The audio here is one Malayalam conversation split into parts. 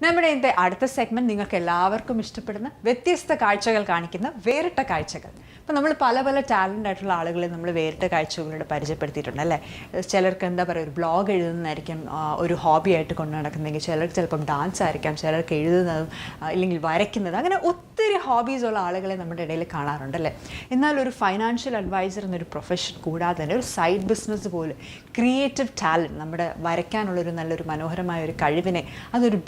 നമ്മുടെ ഇന്നത്തെ അടുത്ത സെഗ്മെന്റ് നിങ്ങൾക്ക് എല്ലാവർക്കും ഇഷ്ടപ്പെടുന്ന വ്യത്യസ്ത കാഴ്ചകൾ കാണിക്കുന്ന വേറിട്ട കാഴ്ചകൾ. അപ്പോൾ നമ്മൾ പല പല ടാലന്റ് ആയിട്ടുള്ള ആളുകളെ നമ്മൾ വേറിട്ട കാഴ്ചകളോട് പരിചയപ്പെടുത്തിയിട്ടുണ്ട് അല്ലേ? ചിലർക്ക് എന്താ പറയുക ഒരു ബ്ലോഗ് എഴുതുന്നതായിരിക്കും ഒരു ഹോബി ആയിട്ട് കൊണ്ടു നടക്കുന്നതെങ്കിൽ ചിലർക്ക് ചിലപ്പം ഡാൻസ് ആയിരിക്കാം ചിലർക്ക് എഴുതുന്നതും ഇല്ലെങ്കിൽ വരയ്ക്കുന്നത് അങ്ങനെ ഒത്തിരി ഹോബീസ് ഉള്ള ആളുകളെ നമ്മുടെ ഇടയിൽ കാണാറുണ്ട് അല്ലേ? എന്നാൽ ഒരു ഫൈനാൻഷ്യൽ അഡ്വൈസർ എന്നൊരു പ്രൊഫഷൻ കൂടാതെ തന്നെ ഒരു സൈഡ് ബിസിനസ് പോലെ ക്രിയേറ്റീവ് ടാലന്റ് നമ്മുടെ വരയ്ക്കാനുള്ളൊരു നല്ലൊരു മനോഹരമായ ഒരു കഴിവിനെ അതൊരു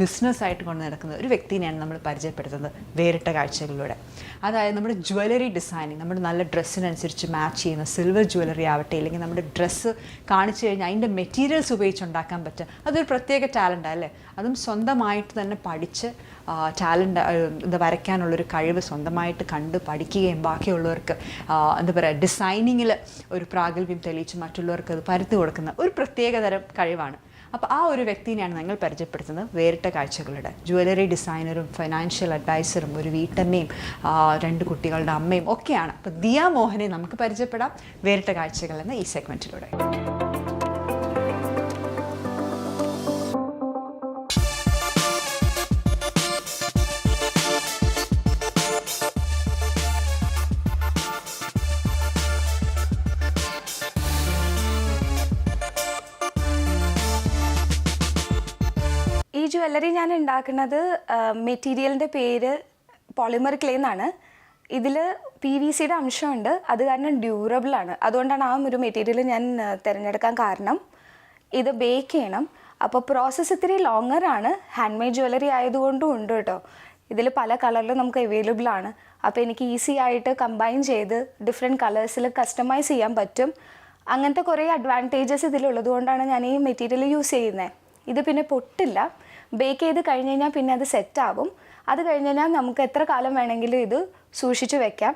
ബിസിനസ്സായിട്ട് കൊണ്ട് നടക്കുന്ന ഒരു വ്യക്തിനെയാണ് നമ്മൾ പരിചയപ്പെടുത്തുന്നത് വേറിട്ട കാഴ്ചകളിലൂടെ. അതായത് നമ്മുടെ ജ്വല്ലറി ഡിസൈനിങ് നമ്മുടെ നല്ല ഡ്രസ്സിനനുസരിച്ച് മാച്ച് ചെയ്യുന്ന സിൽവർ ജ്വല്ലറി ആവട്ടെ അല്ലെങ്കിൽ നമ്മുടെ ഡ്രസ്സ് കാണിച്ചു കഴിഞ്ഞാൽ അതിന്റെ മെറ്റീരിയൽസ് ഉപയോഗിച്ച് ഉണ്ടാക്കാൻ പറ്റുക. അതൊരു പ്രത്യേക ടാലന്റ് അല്ലേ? അതും സ്വന്തമായിട്ട് തന്നെ പഠിച്ച് ടാലന്റ് ഇത് വരയ്ക്കാനുള്ളൊരു കഴിവ് സ്വന്തമായിട്ട് കണ്ട് പഠിക്കുകയും ബാക്കിയുള്ളവർക്ക് എന്താ പറയുക ഡിസൈനിങ്ങിൽ ഒരു പ്രാഗൽഭ്യം തെളിയിച്ച് മറ്റുള്ളവർക്ക് അത് പരത്തി കൊടുക്കുന്ന ഒരു പ്രത്യേകതരം കഴിവാണ്. അപ്പോൾ ആ ഒരു വ്യക്തിനെയാണ് ഞങ്ങൾ പരിചയപ്പെടുത്തുന്നത് വേറിട്ട കാഴ്ചകളുടെ. ജ്വല്ലറി ഡിസൈനറും ഫൈനാൻഷ്യൽ അഡ്വൈസറും ഒരു വീട്ടമ്മയും രണ്ട് കുട്ടികളുടെ അമ്മയും ഒക്കെയാണ്. അപ്പോൾ ദിയ മോഹനെ നമുക്ക് പരിചയപ്പെടാം. വേറിട്ട കാഴ്ചകൾ എന്ന ഈ സെഗ്മെന്റിലൂടെ ജ്വല്ലറി ഞാൻ ഉണ്ടാക്കുന്നത് മെറ്റീരിയലിന്റെ പേര് പോളിമർ ക്ലേ എന്നാണ്. ഇതിൽ പി വി സിയുടെ അംശമുണ്ട്. അത് കാരണം ഡ്യൂറബിൾ ആണ്. അതുകൊണ്ടാണ് ആ ഒരു മെറ്റീരിയൽ ഞാൻ തിരഞ്ഞെടുക്കാൻ കാരണം. ഇത് ബേക്ക് ചെയ്യണം. അപ്പോൾ പ്രോസസ്സ് ഇത്തിരി ലോങ്ങർ ആണ്. ഹാൻഡ് മെയ്ഡ് ജ്വല്ലറി ആയതുകൊണ്ടും ഉണ്ട് കേട്ടോ. ഇതിൽ പല കളറിലും നമുക്ക് അവൈലബിൾ ആണ്. അപ്പോൾ എനിക്ക് ഈസി ആയിട്ട് കമ്പൈൻ ചെയ്ത് ഡിഫറെന്റ് കളേഴ്സിൽ കസ്റ്റമൈസ് ചെയ്യാൻ പറ്റും. അങ്ങനത്തെ കുറേ അഡ്വാന്റേജസ് ഇതിലുള്ളത് കൊണ്ടാണ് ഞാൻ ഈ മെറ്റീരിയൽ യൂസ് ചെയ്യുന്നത് ഇത് പിന്നെ പൊട്ടില്ല. ബേക്ക് ചെയ്ത് കഴിഞ്ഞ് കഴിഞ്ഞാൽ പിന്നെ അത് സെറ്റ് ആവും അത് കഴിഞ്ഞ് കഴിഞ്ഞാൽ നമുക്ക് എത്ര കാലം വേണമെങ്കിലും ഇത് സൂക്ഷിച്ച് വെക്കാം.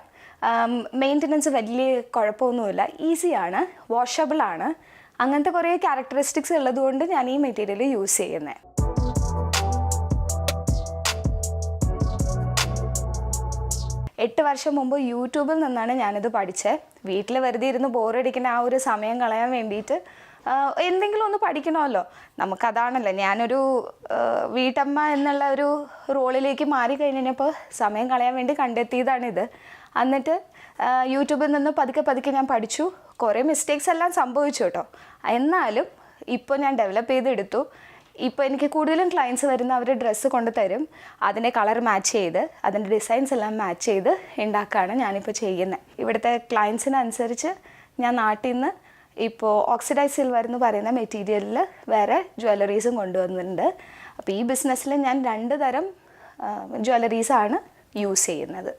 മെയിന്റനൻസ് വലിയ കുഴപ്പമൊന്നുമില്ല. ഈസിയാണ് വാഷബിൾ ആണ്. അങ്ങനത്തെ കുറേ ക്യാരക്ടറിസ്റ്റിക്സ് ഉള്ളതുകൊണ്ട് ഞാൻ ഈ മെറ്റീരിയൽ യൂസ് ചെയ്യുന്നത് എട്ട് വർഷം മുമ്പ് യൂട്യൂബിൽ നിന്നാണ് ഞാനിത് പഠിച്ചത് വീട്ടിൽ വെറുതെ ഇരുന്ന് ബോറടിക്കുന്ന ആ ഒരു സമയം കളയാൻ വേണ്ടിയിട്ട് എന്തെങ്കിലും ഒന്ന് പഠിക്കണമല്ലോ. നമുക്കതാണല്ലോ. ഞാനൊരു വീട്ടമ്മ എന്നുള്ള ഒരു റോളിലേക്ക് മാറി കഴിഞ്ഞപ്പോൾ സമയം കളയാൻ വേണ്ടി കണ്ടെത്തിയതാണിത്. എന്നിട്ട് യൂട്യൂബിൽ നിന്ന് പതുക്കെ പതുക്കെ ഞാൻ പഠിച്ചു. കുറേ മിസ്റ്റേക്സ് എല്ലാം സംഭവിച്ചു കേട്ടോ. എന്നാലും ഇപ്പോൾ ഞാൻ ഡെവലപ്പ് ചെയ്തെടുത്തു. ഇപ്പോൾ എനിക്ക് കൂടുതലും ക്ലയൻസ് വരുന്ന അവർ ഡ്രസ്സ് കൊണ്ട് തരും. അതിന്റെ കളർ മാച്ച് ചെയ്ത് അതിന്റെ ഡിസൈൻസ് എല്ലാം മാച്ച് ചെയ്ത് ഉണ്ടാക്കുകയാണ് ഞാനിപ്പോൾ ചെയ്യുന്നത്. ഇവിടുത്തെ ക്ലയൻസിനനുസരിച്ച് ഞാൻ നാട്ടിൽ നിന്ന് ഇപ്പോൾ ഓക്സിഡൈസ് സിൽവർ എന്ന് പറയുന്ന മെറ്റീരിയലിൽ വേറെ ജ്വല്ലറീസും കൊണ്ടുവന്നിട്ടുണ്ട്. അപ്പോൾ ഈ ബിസിനസ്സിൽ ഞാൻ രണ്ട് തരം ജ്വല്ലറീസാണ് യൂസ് ചെയ്യുന്നത്.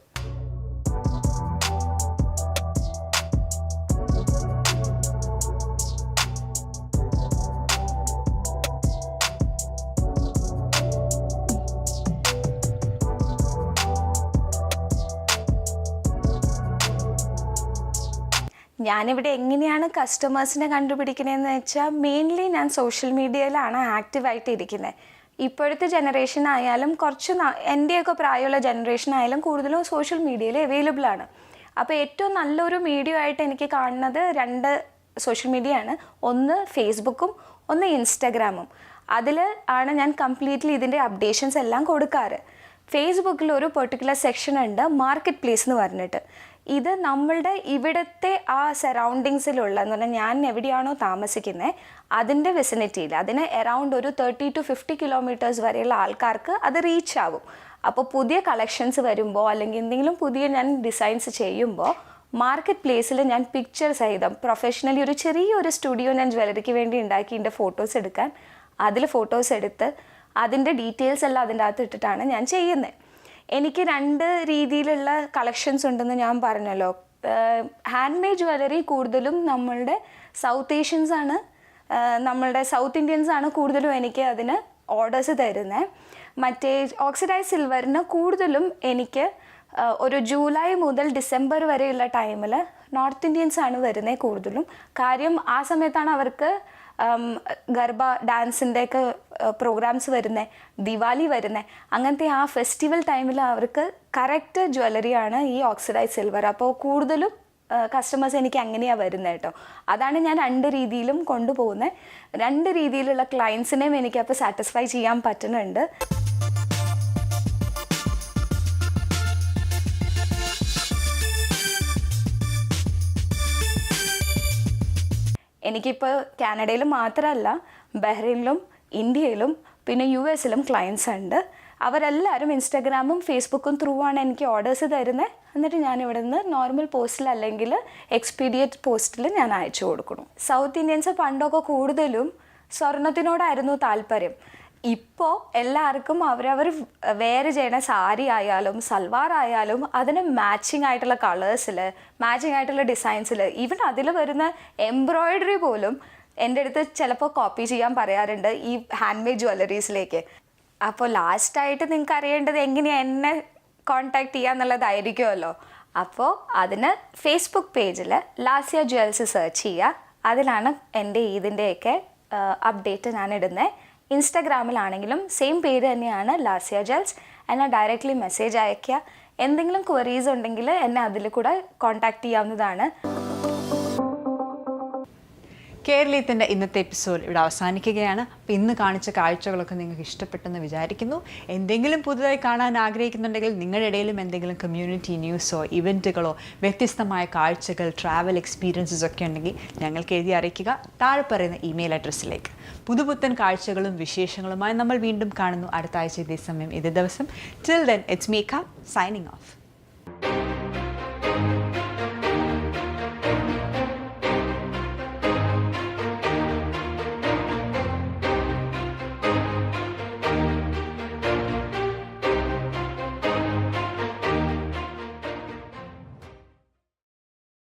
ഞാനിവിടെ എങ്ങനെയാണ് കസ്റ്റമേഴ്സിനെ കണ്ടുപിടിക്കുന്നതെന്ന് വെച്ചാൽ മെയിൻലി ഞാൻ സോഷ്യൽ മീഡിയയിലാണ് ആക്റ്റീവായിട്ട് ഇരിക്കുന്നത് ഇപ്പോഴത്തെ ജനറേഷൻ ആയാലും കുറച്ച് എന്റെയൊക്കെ പ്രായമുള്ള ജനറേഷൻ ആയാലും കൂടുതലും സോഷ്യൽ മീഡിയയിൽ അവൈലബിൾ ആണ്. അപ്പോൾ ഏറ്റവും നല്ലൊരു മീഡിയ ആയിട്ട് എനിക്ക് കാണുന്നത് രണ്ട് സോഷ്യൽ മീഡിയ ആണ്. ഒന്ന് ഫേസ്ബുക്കും ഒന്ന് ഇൻസ്റ്റഗ്രാമും അതിൽ ആണ് ഞാൻ കംപ്ലീറ്റ്ലി ഇതിന്റെ അപ്ഡേഷൻസ് എല്ലാം കൊടുക്കാറ്. ഫേസ്ബുക്കിൽ ഒരു പെർട്ടിക്കുലർ സെക്ഷൻ ഉണ്ട് മാർക്കറ്റ് പ്ലേസ് എന്ന് പറഞ്ഞിട്ട്. ഇത് നമ്മളുടെ ഇവിടുത്തെ ആ സറൗണ്ടിങ്സിലുള്ള എന്ന് പറഞ്ഞാൽ ഞാൻ എവിടെയാണോ താമസിക്കുന്നത് അതിന്റെ വെസിനിറ്റിയിൽ അതിന് അറൗണ്ട് ഒരു തേർട്ടി ടു ഫിഫ്റ്റി കിലോമീറ്റേഴ്സ് വരെയുള്ള ആൾക്കാർക്ക് അത് റീച്ച് ആവും. അപ്പോൾ പുതിയ കളക്ഷൻസ് വരുമ്പോൾ അല്ലെങ്കിൽ എന്തെങ്കിലും പുതിയ ഞാൻ ഡിസൈൻസ് ചെയ്യുമ്പോൾ മാർക്കറ്റ് പ്ലേസിൽ ഞാൻ പിക്ചർ സഹിതം പ്രൊഫഷണലി ഒരു ചെറിയൊരു സ്റ്റുഡിയോ ഞാൻ ജ്വല്ലറിക്ക് വേണ്ടി ഉണ്ടാക്കി എന്റെ ഫോട്ടോസ് എടുക്കാൻ അതിൽ ഫോട്ടോസ് എടുത്ത് അതിന്റെ ഡീറ്റെയിൽസ് എല്ലാം അതിന്റെ അകത്ത് ഇട്ടിട്ടാണ് ഞാൻ ചെയ്യുന്നത് എനിക്ക് രണ്ട് രീതിയിലുള്ള കളക്ഷൻസ് ഉണ്ടെന്ന് ഞാൻ പറഞ്ഞല്ലോ. ഹാൻഡ് മെയ്ഡ് ജ്വല്ലറി കൂടുതലും നമ്മളുടെ സൗത്ത് ഏഷ്യൻസ് ആണ്. നമ്മളുടെ സൗത്ത് ഇന്ത്യൻസ് ആണ് കൂടുതലും എനിക്ക് അതിന് ഓർഡേഴ്സ് തരുന്നത് മറ്റേ ഓക്സിഡൈസ് സിൽവറിന് കൂടുതലും എനിക്ക് ഒരു ജൂലൈ മുതൽ ഡിസംബർ വരെയുള്ള ടൈമിൽ നോർത്ത് ഇന്ത്യൻസ് ആണ് വരുന്നത് കൂടുതലും. കാര്യം ആ സമയത്താണ് അവർക്ക് ഗർബ ഗർഭ ഡാൻസിന്റെ ഒക്കെ പ്രോഗ്രാംസ് വരുന്നത് ദിവാലി വരുന്നത് അങ്ങനത്തെ ആ ഫെസ്റ്റിവൽ ടൈമിൽ അവർക്ക് കറക്റ്റ് ജ്വല്ലറിയാണ് ഈ ഓക്സിഡൈസ് സിൽവർ അപ്പോൾ കൂടുതലും കസ്റ്റമേഴ്സ് എനിക്ക് അങ്ങനെയാണ് വരുന്നത് കേട്ടോ അതാണ് ഞാൻ രണ്ട് രീതിയിലും കൊണ്ടുപോകുന്നത് രണ്ട് രീതിയിലുള്ള ക്ലയൻസിനെയും എനിക്കപ്പോൾ സാറ്റിസ്ഫൈ ചെയ്യാൻ പറ്റുന്നുണ്ട്. എനിക്കിപ്പോൾ കാനഡയിൽ മാത്രമല്ല ബഹ്റൈനിലും ഇന്ത്യയിലും പിന്നെ യു എസിലും ക്ലയൻസ് ഉണ്ട്. അവരെല്ലാവരും ഇൻസ്റ്റാഗ്രാമും ഫേസ്ബുക്കും ത്രൂ ആണ് എനിക്ക് ഓർഡേഴ്സ് തരുന്നത് എന്നിട്ട് ഞാൻ ഇവിടെ നിന്ന് നോർമൽ പോസ്റ്റിൽ അല്ലെങ്കിൽ എക്സ്പീഡിയറ്റ് പോസ്റ്റിൽ ഞാൻ അയച്ചു കൊടുക്കണം സൗത്ത് ഇന്ത്യൻസ് പണ്ടൊക്കെ കൂടുതലും സ്വർണത്തിനോടായിരുന്നു താല്പര്യം. ഇപ്പോൾ എല്ലാവർക്കും അവരവർ വേറെ ചെയ്യണ സാരി ആയാലും സൽവാർ ആയാലും അതിന് മാച്ചിങ് ആയിട്ടുള്ള കളേഴ്സിൽ മാച്ചിങ് ആയിട്ടുള്ള ഡിസൈൻസിൽ ഈവൻ അതിൽ വരുന്ന എംബ്രോയിഡറി പോലും എന്റെ അടുത്ത് ചിലപ്പോൾ കോപ്പി ചെയ്യാൻ പറയാറുണ്ട് ഈ ഹാൻഡ് മെയ്ഡ് ജ്വല്ലറീസിലേക്ക് അപ്പോൾ ലാസ്റ്റായിട്ട് നിങ്ങൾക്ക് അറിയേണ്ടത് എങ്ങനെയാണ് എന്നെ കോൺടാക്ട് ചെയ്യുക എന്നുള്ളതായിരിക്കുമല്ലോ. അപ്പോൾ അതിന് ഫേസ്ബുക്ക് പേജിൽ ലാസ്യ ജ്വൽസ് സെർച്ച് ചെയ്യുക അതിലാണ് എന്റെ ഇതിന്റെയൊക്കെ അപ്ഡേറ്റ് ഞാൻ ഇടുന്നത് ഇൻസ്റ്റാഗ്രാമിലാണെങ്കിലും സെയിം പേര് തന്നെയാണ് ലാസ്യ ജ്വൽസ് എന്നെ ഡയറക്റ്റ്ലി മെസ്സേജ് അയക്കുക എന്തെങ്കിലും ക്വറീസ് ഉണ്ടെങ്കിൽ എന്നെ അതിൽ കൂടെ കോൺടാക്ട് ചെയ്യാവുന്നതാണ്. കേരളീയത്തിന്റെ ഇന്നത്തെ എപ്പിസോഡ് ഇവിടെ അവസാനിക്കുകയാണ്. അപ്പോൾ ഇന്ന് കാണിച്ച കാഴ്ചകളൊക്കെ നിങ്ങൾക്ക് ഇഷ്ടപ്പെട്ടെന്ന് വിചാരിക്കുന്നു. എന്തെങ്കിലും പുതുതായി കാണാൻ ആഗ്രഹിക്കുന്നുണ്ടെങ്കിൽ നിങ്ങളുടെ ഇടയിലും എന്തെങ്കിലും കമ്മ്യൂണിറ്റി ന്യൂസോ ഇവന്റുകളോ വ്യത്യസ്തമായ കാഴ്ചകൾ ട്രാവൽ എക്സ്പീരിയൻസസ് ഒക്കെ ഉണ്ടെങ്കിൽ ഞങ്ങൾക്ക് എഴുതി അറിയിക്കുക. താഴെ പറയുന്ന ഇമെയിൽ അഡ്രസ്സിലേക്ക് പുതുപുത്തൻ കാഴ്ചകളും വിശേഷങ്ങളുമായി നമ്മൾ വീണ്ടും കാണുന്നു. അടുത്ത ആഴ്ച ഇതേ സമയം ഇതേ ദിവസം. Till then it's make signing off